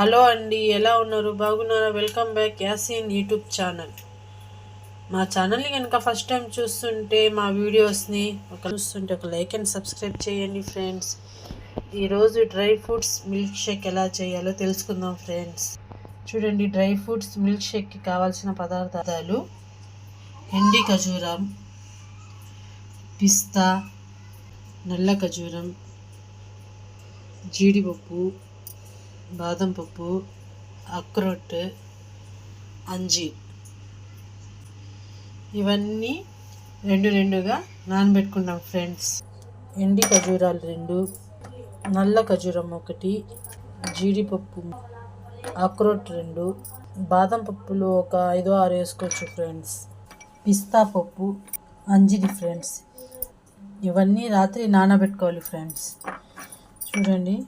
Hello అండి ఎలా ఉన్నారు? బాగున్నారా? Welcome back Yasin YouTube channel. మా ఛానల్ని కనుక ఫస్ట్ టైం చూస్తుంటే మా వీడియోస్ని ఒక చూస్తుంటే ఒక లైక్ అండ్ సబ్స్క్రైబ్ చేయండి ఫ్రెండ్స్. ఈరోజు డ్రై ఫ్రూట్స్ మిల్క్ షేక్ ఎలా చేయాలో తెలుసుకుందాం ఫ్రెండ్స్. చూడండి డ్రై ఫ్రూట్స్ మిల్క్ షేక్కి కావాల్సిన పదార్థాలు ఎండి ఖజూరం పిస్తా నల్ల ఖజూరం జీడిపప్పు బాదం పప్పు అక్రోట్ అంజి. ఇవన్నీ రెండు రెండుగా నానబెట్టుకున్నాం ఫ్రెండ్స్. ఎండి ఖజూరాలు రెండు నల్ల ఖజూరం ఒకటి జీడిపప్పు అక్రోట్ రెండు. బాదం పప్పులు ఒక ఐదో ఆరు వేసుకోవచ్చు ఫ్రెండ్స్. పిస్తా పప్పు అంజిది ఫ్రెండ్స్. ఇవన్నీ రాత్రి నానబెట్టుకోవాలి ఫ్రెండ్స్. చూడండి.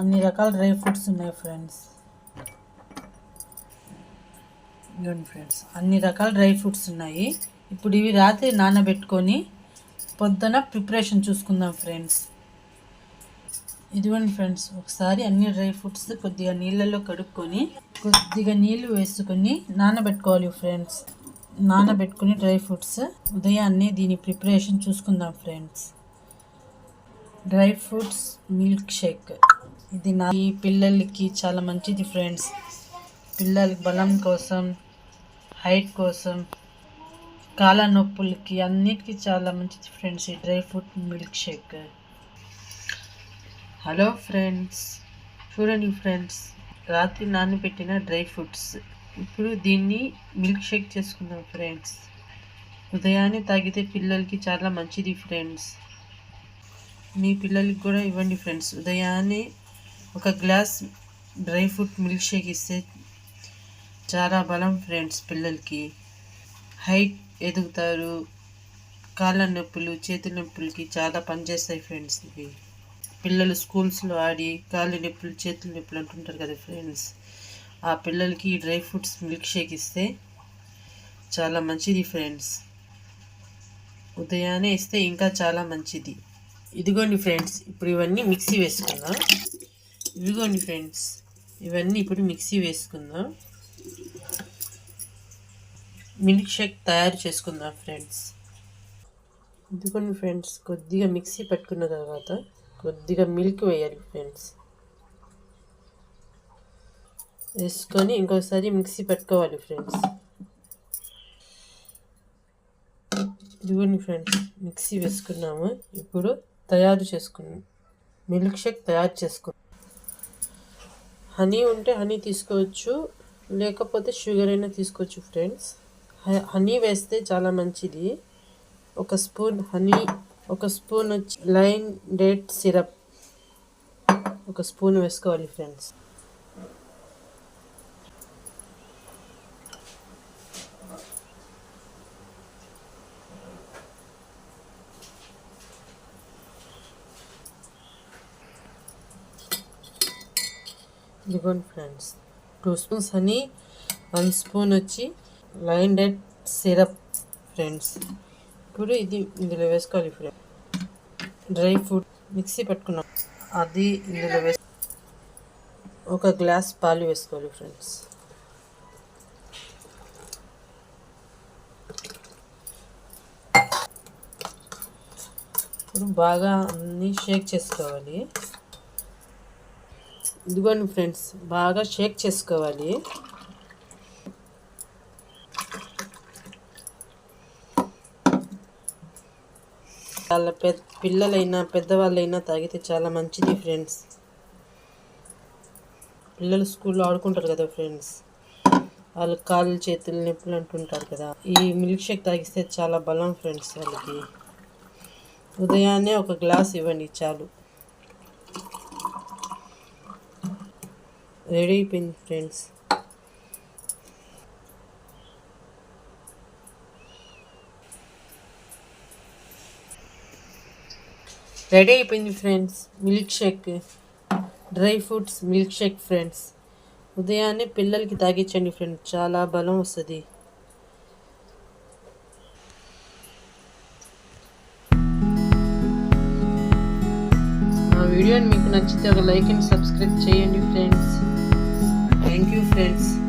అన్ని రకాల డ్రై ఫ్రూట్స్ ఉన్నాయి ఫ్రెండ్స్. ఇవ్వండి ఫ్రెండ్స్ అన్ని రకాల డ్రై ఫ్రూట్స్ ఉన్నాయి. ఇప్పుడు ఇవి రాత్రి నానబెట్టుకొని పొద్దున ప్రిపరేషన్ చూసుకుందాం ఫ్రెండ్స్. ఇదిగోండి ఫ్రెండ్స్ ఒకసారి అన్ని డ్రై ఫ్రూట్స్ కొద్దిగా నీళ్ళల్లో కడుక్కొని కొద్దిగా నీళ్ళు వేసుకొని నానబెట్టుకోవాలి ఫ్రెండ్స్. నానబెట్టుకుని డ్రై ఫ్రూట్స్ ఉదయాన్నే దీని ప్రిపరేషన్ చూసుకుందాం friends. Dry fruits milk shake. ఇది నా ఈ పిల్లలకి చాలా మంచిది ఫ్రెండ్స్ పిల్లలకి బలం కోసం హైట్ కోసం కాళ్ళ నొప్పులకి అన్నిటికీ చాలా మంచిది ఫ్రెండ్స్ ఈ dry fruit milk shake. Hello friends చూడండి ఫ్రెండ్స్ రాత్రి నానబెట్టిన డ్రై ఫ్రూట్స్. ఇప్పుడు దీన్ని మిల్క్ షేక్ చేసుకుందాం ఫ్రెండ్స్ ఉదయాన్నే తాగితే పిల్లలకి చాలా మంచిది ఫ్రెండ్స్ మీ పిల్లలకి కూడా ఇవ్వండి ఫ్రెండ్స్ ఉదయాన్నే ఒక glass dry fruit milk shake ఇస్తే చాలా బలం ఫ్రెండ్స్ పిల్లలకి. హైట్ ఎదుగుతారు. కాళ్ళ నొప్పులు చేతుల నొప్పులకి చాలా పనిచేస్తాయి ఫ్రెండ్స్ ఇవి. పిల్లలు స్కూల్స్లో ఆడి కాళ్ళ నొప్పులు చేతుల నొప్పులు అంటుంటారు కదా ఫ్రెండ్స్. ఆ పిల్లలకి డ్రై ఫ్రూట్స్ మిల్క్ షేక్ ఇస్తే చాలా మంచిది ఫ్రెండ్స్. ఉదయాన్నే ఇస్తే ఇంకా చాలా మంచిది. ఇదిగోండి ఫ్రెండ్స్ ఇప్పుడు ఇవన్నీ మిక్సీ వేసుకుందాం. ఇదిగోండి ఫ్రెండ్స్ ఇవన్నీ ఇప్పుడు మిక్సీ వేసుకుందాం. మిల్క్ షేక్ తయారు చేసుకుందాం ఫ్రెండ్స్. ఇదిగోండి ఫ్రెండ్స్ కొద్దిగా మిక్సీ పట్టుకున్న తర్వాత కొద్దిగా మిల్క్ వేయాలి ఫ్రెండ్స్. వేసుకొని ఇంకోసారి మిక్సీ పట్టుకోవాలి ఫ్రెండ్స్. ఇదిగోండి ఫ్రెండ్స్ మిక్సీ వేసుకున్నాము. ఇప్పుడు తయారు చేసుకున్నాం. మిల్క్ షేక్ తయారు చేసుకున్నాం. హనీ ఉంటే హనీ తీసుకోవచ్చు. లేకపోతే షుగర్ అయినా తీసుకోవచ్చు ఫ్రెండ్స్. హనీ వేస్తే చాలా మంచిది. ఒక స్పూన్ హనీ ఒక స్పూన్ వచ్చి లైన్ డేట్ సిరప్. ఒక స్పూన్ వేసుకోవాలి ఫ్రెండ్స్. ఇదిగోండి friends two spoons honey one spoon వచ్చి లైన్ డెడ్ సిరప్ ఫ్రెండ్స్. ఇప్పుడు ఇది ఇందులో వేసుకోవాలి ఫ్రెండ్స్. డ్రై ఫ్రూట్ మిక్సీ పెట్టుకున్నాం. అది ఇందులో వేసు ఒక గ్లాస్ పాలు వేసుకోవాలి ఫ్రెండ్స్. ఇప్పుడు బాగా అన్నీ షేక్ చేసుకోవాలి. ఇదిగోండి ఫ్రెండ్స్ బాగా షేక్ చేసుకోవాలి. వాళ్ళ పెద్ద పిల్లలైనా పెద్దవాళ్ళైనా తాగితే చాలా మంచిది ఫ్రెండ్స్. పిల్లలు స్కూల్లో ఆడుకుంటారు కదా ఫ్రెండ్స్. వాళ్ళు కాళ్ళు చేతులు నొప్పులు అంటుంటారు కదా. ఈ మిల్క్ షేక్ తాగిస్తే చాలా బలం ఫ్రెండ్స్ వాళ్ళకి. ఉదయాన్నే ఒక గ్లాస్ ఇవ్వండి చాలు. రెడీ అయిపోయింది ఫ్రెండ్స్. రెడీ అయిపోయింది friends. Milk shake. Dry fruits milk shake friends. ఉదయాన్నే పిల్లలకి తాగించండి ఫ్రెండ్స్. చాలా బలం వస్తుంది. మా వీడియోని మీకు నచ్చితే ఒక లైక్ అండ్ సబ్స్క్రైబ్ చేయండి ఫ్రెండ్స్. Thank you, friends.